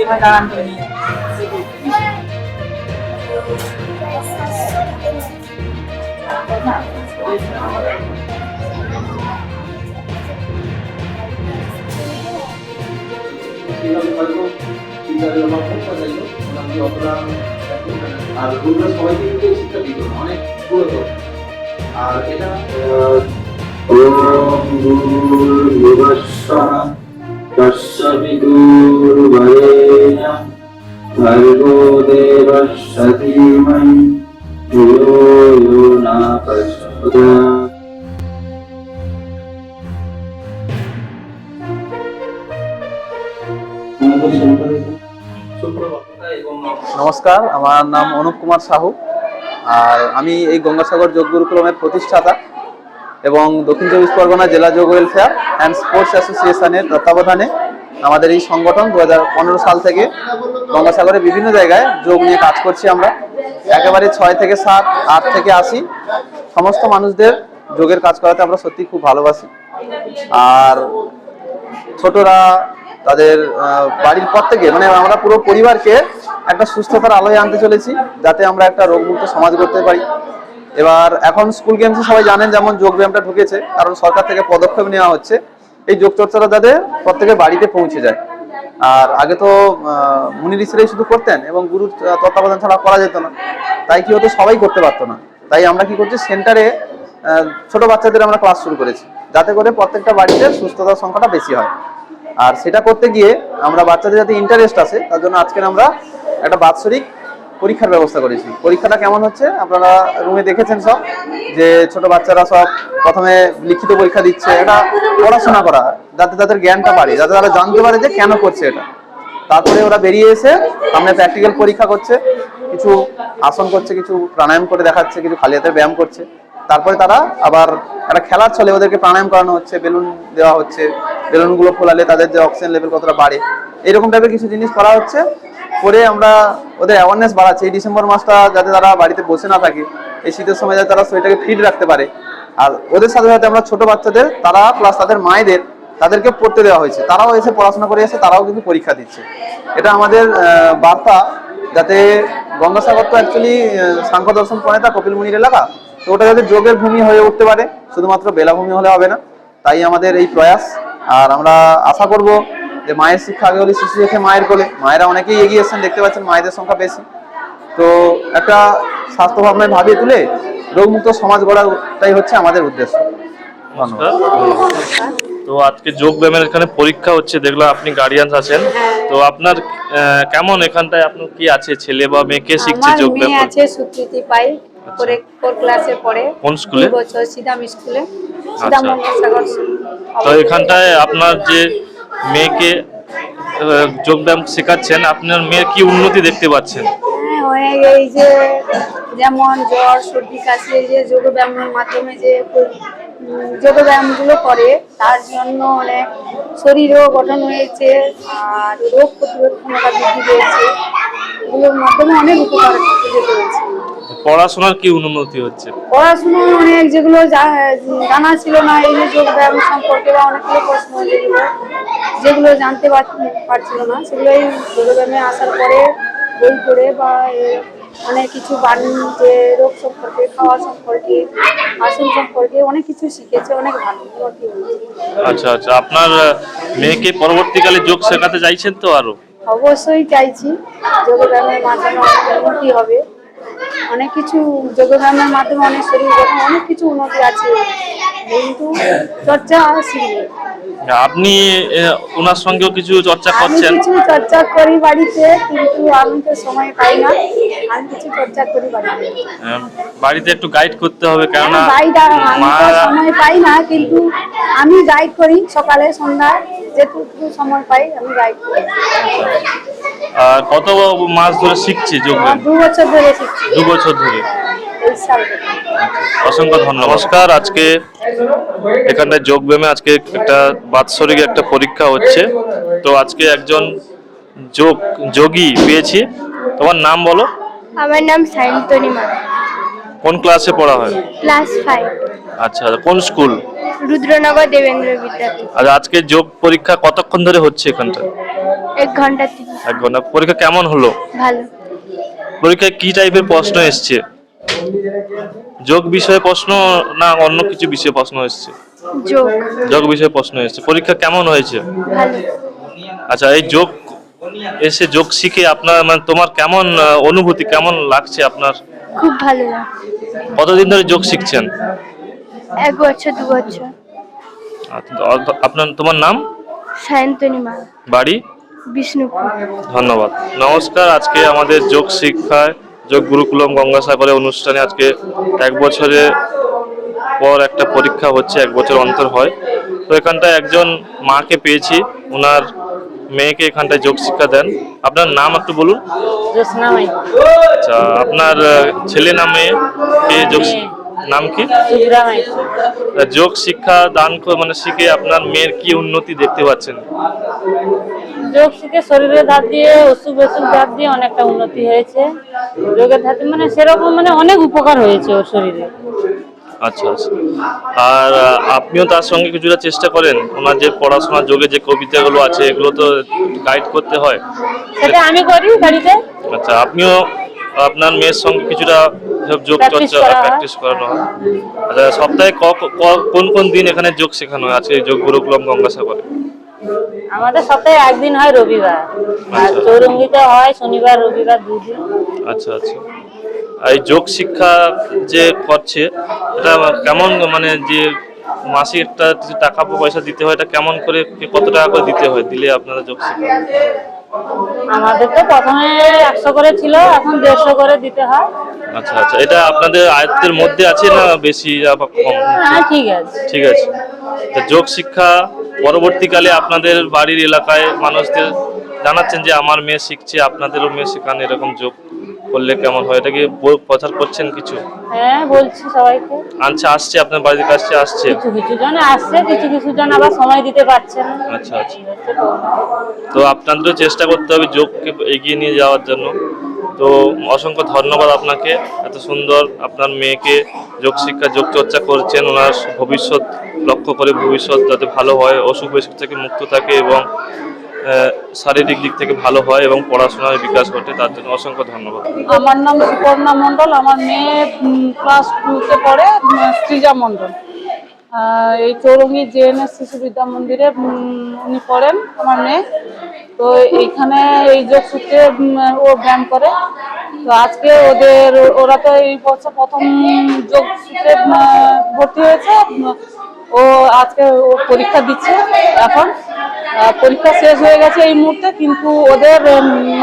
এবার দাঁড়ান তো নিয়ে। হয়তো টিচারের অভাব হোক বা যাই হোক মোটামুটি অতটা আর গুরুরা সবাইকে কিন্তু এই শিক্ষা দিত না, অনেক পুরাতন আর এটা ॐ भूर्भुवस्सः तस्य विदुर्भरेण भर्गो देवस्य धीमहि धियो यो न प्रचोदयात् আমাদের সম্পর্কে সুপ্রভাততা এবং নমস্কার আমার নাম অনুপ কুমার সাহু আর আমি এই গঙ্গাসাগর যোগ গুরুকুলমের প্রতিষ্ঠাতা এবং দক্ষিণ চব্বিশ পরগনা জেলা যোগ ওয়েলফেয়ার অ্যান্ড স্পোর্টস অ্যাসোসিয়েশনের তত্ত্বাবধানে আমাদের এই সংগঠন দু হাজার পনেরো সাল থেকে গঙ্গাসাগরের বিভিন্ন জায়গায় যোগ নিয়ে কাজ করছি আমরা। একেবারে ছয় থেকে সাত, আট থেকে আশি সমস্ত মানুষদের যোগের কাজ করাতে আমরা সত্যি খুব ভালোবাসি। আর ছোটরা তাদের বাড়ির প্রত্যেকে মানে আমরা পুরো পরিবারকে একটা সুস্থতার আলোয় আনতে চলেছি, যাতে আমরা একটা রোগমুক্ত সমাজ করতে পারি। এবার এখন স্কুল গেমসে সবাই জানেন যেমন যোগ ব্যায়ামটা ঢুকেছে, কারণ সরকার থেকে পদক্ষেপ নেওয়া হচ্ছে। এই যোগ চর্চাটা যাতে প্রত্যেকের বাড়িতে পৌঁছে যায়। আর আগে তো মুনি ঋষিরাই শুধু করতেন এবং গুরুর তত্ত্বাবধান ছাড়া করা যেত না। তাই কি হতো, সবাই করতে পারতো না। তাই আমরা কি করছি সেন্টারে ছোট বাচ্চাদের আমরা ক্লাস শুরু করেছি। যাতে করে প্রত্যেকটা বাড়িতে সুস্থতার সংখ্যাটা বেশি হয়। আর সেটা করতে গিয়ে আমরা বাচ্চাদের যাতে ইন্টারেস্ট আসে, তার জন্য আজকের আমরা একটা বাৎসরিক পরীক্ষার ব্যবস্থা করেছি। পরীক্ষাটা কেমন হচ্ছে? আপনারা রুমে দেখেছেন সব, যে ছোট বাচ্চারা সব প্রথমে লিখিত পরীক্ষা দিচ্ছে। এটা পড়াশোনা করা, যাতে তাদের জ্ঞানটা বাড়ে, যাতে তারা জানতে পারে যে কেন করছে এটা। তারপরে ওরা বেরিয়ে এসে সামনে প্র্যাকটিক্যাল পরীক্ষা করছে, কিছু আসন করছে, কিছু প্রাণায়াম করে দেখাচ্ছে, কিছু খালি হাতের ব্যায়াম করছে। তারপরে তারা আবার একটা খেলার ছলে ওদেরকে প্রাণায়াম করানো হচ্ছে, বেলুন দেওয়া হচ্ছে, বেলুনগুলো ফোলালে তাদের যে অক্সিজেন লেভেল কতটা বাড়ে, এরকম টাইপের কিছু জিনিস করা হচ্ছে। করে আমরা ওদের অ্যাওয়ারনেস বাড়াচ্ছি। এই ডিসেম্বর মাসটা যাতে তারা বাড়িতে বসে না থাকে, এই শীতের সময় যাতে তারা শরীরটাকে ফিট রাখতে পারে। আর ওদের সাথে সাথে আমরা ছোট বাচ্চাদের, তারা প্লাস তাদের মায়েদের, তাদেরকে পড়তে দেওয়া হয়েছে। তারাও এসে পড়াশোনা করে এসে তারাও কিন্তু পরীক্ষা দিচ্ছে। এটা আমাদের বার্তা যাতে গঙ্গাসাগর তো অ্যাকচুয়ালি সাংখ্য দর্শন প্রণেতা কপিল মুনির এলাকা, তো ওটা যাতে যোগের ভূমি হয়ে উঠতে পারে। শুধুমাত্র বেলাভূমি হলে হবে না। তাই আমাদের এই প্রয়াস। আর আমরা আশা করব যে মায়ের শিক্ষা আগে হলে শিশু রেখে মায়ের কোলে। মায়েরা অনেকেই এগিয়ে এসেছেন দেখতে পাচ্ছেন মায়েদের সংখ্যা বেশি। তো একটা স্বাস্থ্য ভাবনায় ভাবিয়ে তুলে রোগমুক্ত সমাজ গড়াটাই হচ্ছে আমাদের উদ্দেশ্য। ধন্যবাদ তো আজকে যোগ ব্যায়ামের এখানে পরীক্ষা হচ্ছে দেখলাম আপনি গার্ডিয়ান আছেন। তো আপনার কেমন এখানটায় আপনার কি আছে? ছেলে বা মেয়ে কে শিখছে যোগ ব্যায়াম আছে সুকৃতি পাই পরে ফোর ক্লাসে পড়ে। কোন স্কুলে? বছর সিদাম স্কুলে সিদাম আচ্ছা। তো এখানটায় আপনার যে মেয়েকে আহ, যোগ ব্যায়াম শেখাচ্ছেন। আপনার মেয়ের কি উন্নতি দেখতে পাচ্ছেন? হ্যাঁ, এই যে যেমন জ্বর সর্দি কাশি এই যে যোগব্যায়ামের মাধ্যমে যে উম, যোগ করে তার জন্য অনেক শরীরও গঠন হয়েছে আর রোগ প্রতিরোধ ক্ষমতা বৃদ্ধি পেয়েছে। এগুলোর মাধ্যমে অনেক উপকার পেয়েছে। পড়াশোনার কি উন্নতি হচ্ছে? পড়াশোনা অনেক যেগুলো জা- জানা ছিল না এই যে যোগ ব্যায়াম সম্পর্কে বা অনেকগুলো প্রশ্ন যেগুলো যেগুলো জানতে পার- পারছিল না সেগুলো এই যোগ ব্যায়ামে আসার পরে বই পড়ে বা অনেক কিছু বান যে রোগ সম্পর্কে খাওয়া সম্পর্কে আসন সম্পর্কে অনেক কিছু শিখেছে অনেক ভালো আচ্ছা আচ্ছা আপনার মেয়েকে পরবর্তীকালে যোগ শেখাতে চাইছেন তো আরও? অবশ্যই চাইছি যোগ ব্যায়ামের মাধ্যমে অনেক উন্নতি হবে। অনেক কিছু যোগব্যায়ামের মাধ্যমে অনেক শরীর অনেক কিছু উন্নতি আছে। কিন্তু চর্চা শিখবে আপনি ওনার সঙ্গেও কিছু চর্চা করছেন? কিছু চর্চা করি বাড়িতে কিন্তু আমি তো সময় পাই না। আমি কিছু চর্চা করি বাড়িতে। বাড়িতে একটু গাইড করতে হবে কেননা গাইড আমি সময় পাই না কিন্তু আমি গাইড করি সকালে সন্ধ্যায় যেটুকু সময় পাই আমি গাইড করি। আহ, কত মাস ধরে শিখছি যোগ দু বছর ধরে শিখছি। দু বছর ধরে। অসংখ্য ধন্যবাদ। নমস্কার আজকে এখানটায় যোগ ব্যায়ামে আজকে একটা বাৎসরিক একটা পরীক্ষা হচ্ছে। তো আজকে একজন যোগ যোগী পেয়েছি। তোমার নাম বলো? আমার নাম সায়ন্তনী মা কোন ক্লাসে পড়া হয়? Class five. আচ্ছা আচ্ছা, কোন স্কুল? রুদ্রনগর দেবেন্দ্র বিদ্যাপীঠ। আর আজকে যোগ পরীক্ষা কতক্ষণ ধরে হচ্ছে এখানটা? এক ঘণ্টা তিরিশ। এক ঘণ্টা। পরীক্ষা কেমন হলো? ভালো। পরীক্ষায় কি টাইপের প্রশ্ন এসছে? যোগ বিষয়ে প্রশ্ন না অন্য কিছু বিষয়ে প্রশ্ন এসছে? যোগ। বিষয়ে প্রশ্ন এসছে। পরীক্ষা কেমন হয়েছে? আচ্ছা এই যোগ এসে যোগ শিখে আপনার মানে তোমার কেমন অনুভূতি কেমন লাগছে আপনার? খুব ভালো লাগছে। কতদিন ধরে যোগ শিখছেন? এক বছর দু বছর। আচ্ছা, আপনার তোমার নাম? সায়ন্তনী মা। বাড়ি? বিষ্ণুপুর। ধন্যবাদ। নমস্কার আজকে আমাদের যোগ শিক্ষায় যোগ গুরুকুলম গঙ্গাসাগরে অনুষ্ঠানে আজকে এক বছরে পর একটা পরীক্ষা হচ্ছে এক বছর অন্তর হয়। তো এখানটায় একজন মাকে পেয়েছি ওনার মেয়েকে এখানটায় যোগ শিক্ষা দেন। আপনার নাম একটু বলুন। আচ্ছা আপনার ছেলে নামে কে যোগ শি- নাম কি? যোগ শিক্ষা দান করে মানে শিখে আপনার মেয়ের কি উন্নতি দেখতে পাচ্ছেন? যোগ শিখে শরীরের ধার দিয়ে অসুখ বেসুখ ধার দিয়ে অনেকটা উন্নতি হয়েছে। যোগের ধার মানে সেরকম মানে অনেক উপকার হয়েছে ওর শরীরে। আচ্ছা আচ্ছা। আর আপনিও তার সঙ্গে কিছুটা চেষ্টা করেন? ওনার যে পড়াশোনার যোগে যে কবিতাগুলো আছে এগুলো তো গাইড করতে হয়। সেটা আমি করি বাড়িতে। আচ্ছা আপনিও আপনার মেয়ের সঙ্গে কিছুটা সব যোগ চর্চা প্র্যাকটিস করানো হয়। আচ্ছা সপ্তাহে কোন কোন দিন এখানে যোগ শেখানো হয়? আজকে যোগ গুরুকুলম গঙ্গাসাগরে। আমাদের সপ্তাহে একদিন হয় রবিবার। আর আচ্ছা। চৌরঙ্গিতে হয় শনিবার রবিবার দুদিন। আচ্ছা আচ্ছা। এই যোগ শিক্ষা যে করছে এটা কেমন মানে যে মাসিক একটা টাকা পয়সা দিতে হয় এটা কেমন করে কত টাকা করে দিতে হয়? দিলে আপনারা যোগ শিক্ষা আমাদের তো প্রথমে একশো করে ছিল এখন দেড়শো করে দিতে হয়। আচ্ছা আচ্ছা এটা আপনাদের আয়ত্তের মধ্যে আছে না বেশি বা কম? হ্যাঁ ঠিক আছে। ঠিক আছে। তা যোগ শিক্ষা পরবর্তীকালে আপনাদের বাড়ির এলাকায় মানুষদের জানাচ্ছেন যে আমার মেয়ে শিখছে আপনাদেরও মেয়ে শেখান এরকম যোগ। করলে কেমন হয়? এটা কি প্রচার করছেন কিছু? হ্যাঁ বলছি সবাইকে। আচ্ছা আসছে আপনার বাড়ির কাছে আসছে। কিছু কিছু জন আসছে কিছু কিছু জন আবার সময় দিতে পারছে না। আচ্ছা আচ্ছা। তো আপনাদেরও চেষ্টা করতে হবে যোগকে এগিয়ে নিয়ে যাওয়ার জন্য। তো অসংখ্য ধন্যবাদ আপনাকে। এত সুন্দর আপনার মেয়েকে যোগ শিক্ষা যোগ চর্চা করছেন। ওনার ভবিষ্যৎ লক্ষ্য করে ভবিষ্যৎ যাতে ভালো হয় অসুখ বিসুখ থেকে মুক্ত থাকে এবং শারীরিক দিক থেকে ভালো হয় এবং পড়াশোনার বিকাশ ঘটে, তার জন্য অসংখ্য ধন্যবাদ। আমার নাম সুপর্ণা মণ্ডল, আমার মেয়ে ক্লাস টুতে পড়ে সৃজা মণ্ডল। এই চৌরঙ্গি জেএনএস শিশু বিদ্যা মন্দিরে উনি পড়েন, আমার মেয়ে। তো এইখানে এই যোগ সূত্রে ও ব্যায়াম করে। তো আজকে ওদের, ওরা তো এই বছর প্রথম যোগ সূত্রে ভর্তি হয়েছে। ও আজকে ও পরীক্ষা দিচ্ছে এখন। পরীক্ষা শেষ হয়ে গেছে এই মুহূর্তে কিন্তু ওদের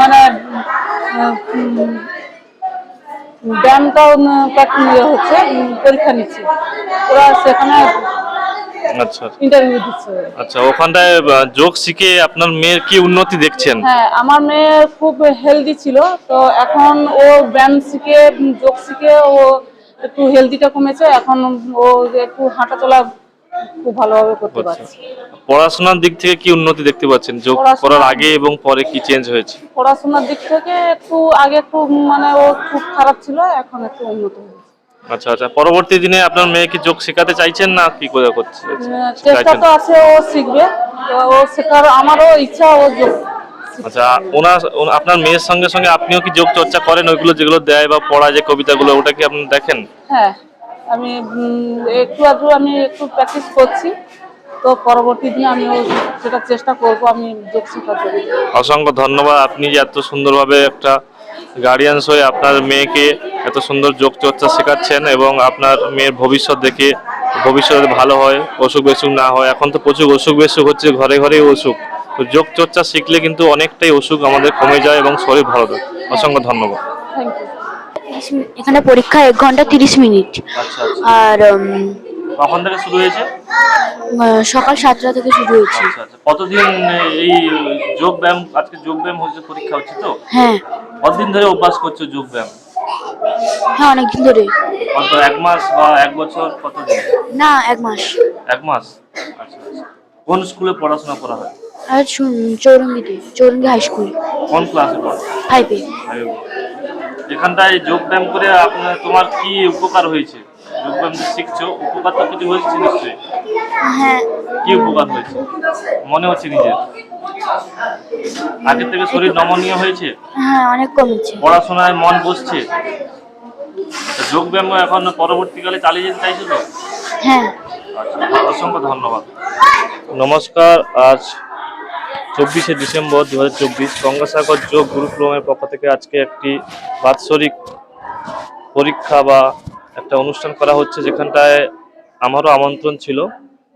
মানে ইয়ে হচ্ছে পরীক্ষা নিচ্ছে। ওরা সেখানে আচ্ছা। ইন্টারভিউ দিচ্ছে। আচ্ছা ওখানটায় যোগ শিখে আপনার মেয়ের কি উন্নতি দেখছেন? হ্যাঁ আমার মেয়ে খুব হেলদি ছিল তো এখন ও ব্যায়াম শিখে যোগ শিখে ও একটু হেলদিটা কমেছে। এখন ও একটু হাঁটা চলা খুব ভালোভাবে করতে আচ্ছা। পারছে। পড়াশোনার দিক থেকে কি উন্নতি দেখতে পাচ্ছেন? যোগ করার আগে এবং পরে কি চেঞ্জ হয়েছে? পড়াশোনার দিক থেকে একটু আগে একটু মানে ও খুব খারাপ ছিল এখন একটু উন্নত হয়েছে। আচ্ছা আচ্ছা। পরবর্তী দিনে আপনার মেয়েকে যোগ শেখাতে চাইছেন না কি করে করছে? চেষ্টা তো আছে ও শিখবে। ও শেখার আমারও ইচ্ছা ও যোগ আচ্ছা ওনার আপনার মেয়ের সঙ্গে সঙ্গে আপনিও কি যোগ চর্চা করেন? ওইগুলো যেগুলো দেয় বা পড়া যে কবিতাগুলো ওটা কি আপনি দেখেন? হ্যাঁ। আমি একটু আধটু আমি একটু প্র্যাকটিস করছি। তো পরবর্তী দিনে আমি সেটা চেষ্টা করব আমি যোগ শেখার জন্য। অসংখ্য ধন্যবাদ। আপনি যে এত সুন্দরভাবে একটা গার্ডিয়ানস হয়ে আপনার মেয়েকে এত সুন্দর যোগ চর্চা শেখাচ্ছেন এবং আপনার মেয়ের ভবিষ্যৎ দেখে ভবিষ্যতে ভালো হয় অসুখ বিসুখ না হয়। এখন তো প্রচুর অসুখ বিসুখ হচ্ছে ঘরে ঘরেই অসুখ। তো যোগ চর্চা শিখলে কিন্তু অনেকটাই অসুখ আমাদের কমে যায় এবং শরীর ভালো থাকে। অসংখ্য ধন্যবাদ। থ্যাংক ইউ এখানে পরীক্ষা এক ঘণ্টা তিরিশ মিনিট। আচ্ছা আর উম, কখন থেকে শুরু হয়েছে? সকাল সাতটা থেকে শুরু হয়েছে। আচ্ছা আচ্ছা। কতদিন এই যোগ ব্যায়াম আজকে যোগ ব্যায়াম হচ্ছে পরীক্ষা হচ্ছে তো? হ্যাঁ। কতদিন ধরে অভ্যাস করছ যোগ ব্যায়াম? হ্যাঁ অনেকদিন ধরে। কত এক মাস বা এক বছর কতদিন? না এক মাস। এক মাস? আচ্ছা আচ্ছা। কোন স্কুলে পড়াশোনা করা হয়? আর চৌরঙ্গিতে চৌরঙ্গি হাই স্কুল। কোন ক্লাসে পড়ো? ফাইভে এখানটায় যোগ ব্যায়াম করে আপনার তোমার কি উপকার হয়েছে? যোগব্যায়াম যে শিখছো উপকার তো কিছু হয়েছে নিশ্চয়ই। হ্যাঁ। কি উপকার হয়েছে? মনে হচ্ছে নিজের। আগের থেকে শরীর নমনীয় হয়েছে? হ্যাঁ অনেক কমেছে। পড়াশোনায় মন বসছে? তা যোগ ব্যায়াম এখন পরবর্তীকালে চালিয়ে যেতে চাইছো তো? হ্যাঁ। আচ্ছা অসংখ্য ধন্যবাদ। নমস্কার আজ চব্বিশে ডিসেম্বর দু হাজার চব্বিশ গঙ্গাসাগর যোগ গুরুকুলমের পক্ষ থেকে আজকে একটি বাৎসরিক পরীক্ষা বা একটা অনুষ্ঠান করা হচ্ছে যেখানটায় আমারও আমন্ত্রণ ছিল।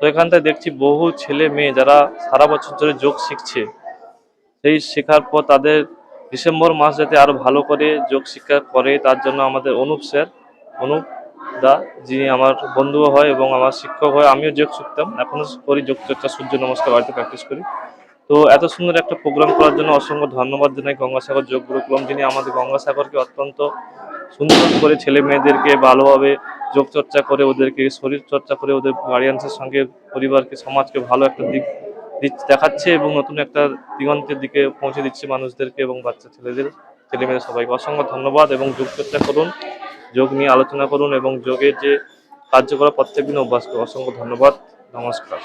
তো এখানটায় দেখছি বহু ছেলে মেয়ে যারা সারা বছর ধরে যোগ শিখছে। সেই শেখার পর তাদের ডিসেম্বর মাস যাতে আরও ভালো করে যোগ শিক্ষা করে, তার জন্য আমাদের অনুপ স্যার, অনুপ দা যিনি আমার বন্ধুও হয় এবং আমার শিক্ষক হয়, আমিও যোগ শিখতাম। এখনও করি যোগ চর্চা, সূর্য নমস্কার, বাড়িতে প্র্যাকটিস করি। তো এত সুন্দর একটা প্রোগ্রাম করার জন্য অসংখ্য ধন্যবাদ জানাই গঙ্গাসাগর যোগ গুরুকুলম যিনি আমাদের গঙ্গাসাগরকে অত্যন্ত সুন্দর করে ছেলে মেয়েদেরকে ভালোভাবে যোগ চর্চা করে ওদেরকে শরীর চর্চা করে ওদের গার্ডিয়ানসের সঙ্গে পরিবারকে, সমাজকে ভালো একটা দিক দেখাচ্ছে এবং নতুন একটা দিগন্তের দিকে পৌঁছে দিচ্ছে মানুষদেরকে এবং বাচ্চা ছেলেদের, ছেলে মেয়েদের সবাইকে। অসংখ্য ধন্যবাদ এবং যোগ চর্চা করুন, যোগ নিয়ে আলোচনা করুন এবং যোগের যে কার্যকলাপ প্রত্যেকদিন অভ্যাস করুন। অসংখ্য ধন্যবাদ, নমস্কার।